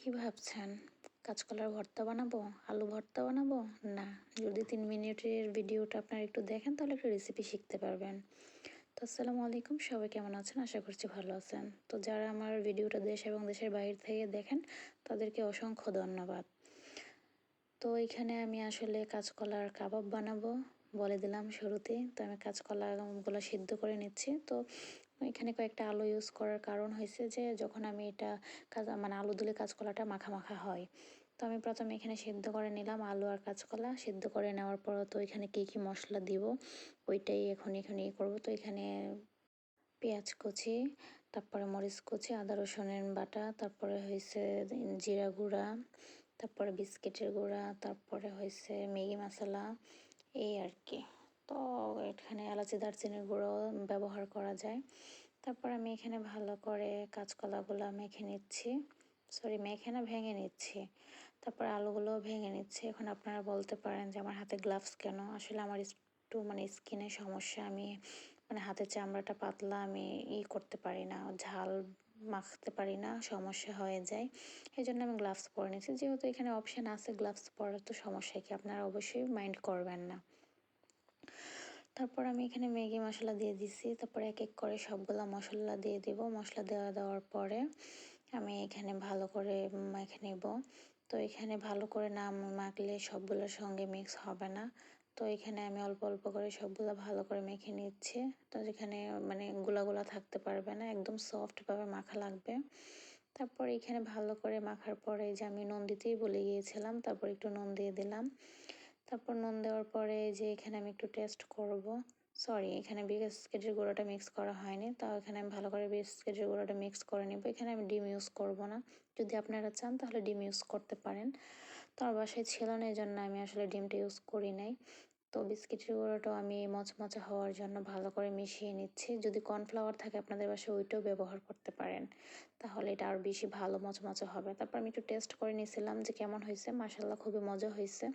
কি ভাবছেন? কাঁচকলার ভর্তা বানাবো? আলু ভর্তা বানাবো? না। যদি তিন মিনিটের ভিডিওটা আপনারা একটু দেখেন, তাহলে একটু রেসিপি শিখতে পারবেন। তো আসসালামু আলাইকুম। সবাই কেমন আছেন? আশা করছি ভালো আছেন। তো যারা আমার ভিডিওটা দেশ এবং দেশের বাইরে থেকে দেখেন, তাদেরকে অসংখ্য ধন্যবাদ। তো এখানে আমি আসলে কাঁচকলার কাবাব বানাবো বলে দিলাম শুরুতে তো আমি কাঁচকলাগুলো সিদ্ধ করে নিচ্ছি। তো এখানে কয়েকটা আলু ইউজ করার কারণ হয়েছে যে, যখন আমি এটা কাজ মানে আলু দিলে কাঁচকলাটা মাখা মাখা হয়। তো আমি প্রথমে এখানে সিদ্ধ করে নিলাম আলু আর কাঁচকলা। সিদ্ধ করে নেওয়ার পর তো এখানে কী কী মশলা দিব, ওইটাই এখন এখানে ইয়ে করব। তো এখানে পেঁয়াজ কুচি, তারপরে মরিচ কুচি, আদা, রসুনের বাটা, তারপরে হয়েছে জিরা গুঁড়া, তারপরে বিস্কিটের গুঁড়া, তারপরে হয়েছে ম্যাগি মশলা, এই আর কি। তো এখানে এলাচি, দারচিনির গুঁড়ো ব্যবহার করা যায়। তারপর আমি এখানে ভালো করে কাঁচকলাগুলো মেখে নিচ্ছি। সরি মেখে না, ভেঙে নিচ্ছি। তারপর আলুগুলো ভেঙে নিচ্ছি। এখন আপনারা বলতে পারেন যে আমার হাতে গ্লাভস কেন? আসলে আমার একটু মানে স্কিনের সমস্যা। আমি মানে হাতের চামড়াটা পাতলা আমি ই করতে পারি না। ঝাল মাখতে পারি না, সমস্যা হয়ে যায়। এই জন্য আমি গ্লাভস পরে নিচ্ছি। যেহেতু এখানে অপশান আছে গ্লাভস পরার, তো সমস্যা কি? আপনারা অবশ্যই মাইন্ড করবেন না। তারপর আমি এখানে ম্যাগি মশলা দিয়ে দিছি। তারপর এক এক করে সবগুলো মশলা দিয়ে দিব। মশলা দেওয়া দেওয়ার পরে আমি এখানে ভালো করে মেখে নেব। তো এখানে ভালো করে না মাখলে সবগুলোর সঙ্গে মিক্স হবে না। তো এখানে আমি অল্প অল্প করে সবগুলো ভালো করে মেখে নিচ্ছি। তো এখানে মানে গুলা গুলা থাকতে পারবে না, একদম সফটভাবে মাখা লাগবে। তারপর এখানে ভালো করে মাখার পরে যে আমি নুন দিতেই বলে গিয়েছিলাম, তারপর একটু নুন দিয়ে দিলাম। তারপর নুন দেওয়ার পরে যে এখানে আমি একটু টেস্ট করব। সরি এখানে বিস্কিটের গুঁড়োটা মিক্স করা হয়নি, তাও এখানে আমি ভালো করে বিস্কিটের গুঁড়োটা মিক্স করে নেব। এখানে আমি ডিম ইউজ করব না। যদি আপনারা চান তাহলে ডিম ইউজ করতে পারেন। তো আমার বাসায় ছিল না এই জন্য আমি আসলে ডিমটা ইউজ করি নাই। তো বিস্কিটের গুঁড়োটাও আমি মচমচে হওয়ার জন্য ভালো করে মিশিয়ে নিচ্ছি। যদি কর্নফ্লাওয়ার থাকে আপনাদের বাসায় ওইটাও ব্যবহার করতে পারেন। তাহলে এটা আরও বেশি ভালো মচমচে হবে। তারপর আমি একটু টেস্ট করে নিয়েছিলাম যে কেমন হয়েছে। মাসাল্লাহ খুবই মজা হয়েছে।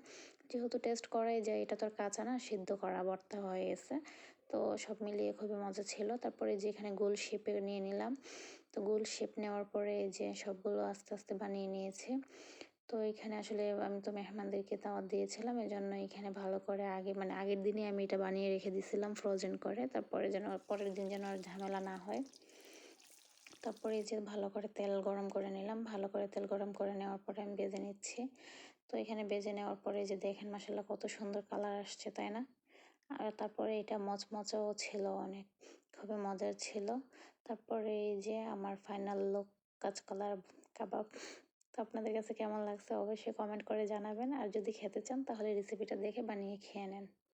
যেহেতু টেস্ট করাই যায়, এটা তো আর কাঁচা না, সিদ্ধ করা, ভর্তা হয়ে গেছে। তো সব মিলিয়ে খুবই মজা ছিল। তারপরে যে এখানে গোল শেপে নিয়ে নিলাম। তো গোল শেপ নেওয়ার পরে যে সবগুলো আস্তে আস্তে বানিয়ে নিয়েছি। তো এখানে আসলে আমি তো মেহমানদেরকে দাওয়াত দিয়েছিলাম এই জন্য এখানে ভালো করে আগে মানে আগের দিনই আমি এটা বানিয়ে রেখে দিয়েছিলাম ফ্রোজেন করে। তারপরে যেন পরের দিন যেন আর ঝামেলা না হয়। তারপরে এই যে ভালো করে তেল গরম করে নিলাম। ভালো করে তেল গরম করে নেওয়ার পরে আমি বেজে নিচ্ছি। তো এখানে বেজে নেওয়ার পরে যে দেখেন মশলা কত সুন্দর কালার আসছে, তাই না? আর তারপরে এটা মচমচাও ছিল অনেক, খুবই মজার ছিল। তারপরে এই যে আমার ফাইনাল লুক কাঁচকলার কাবাব তো আপনাদের কাছে কেমন লাগছে অবশ্যই কমেন্ট করে জানাবেন। আর যদি খেতে চান তাহলে রেসিপিটা দেখে বানিয়ে খেয়ে নেন।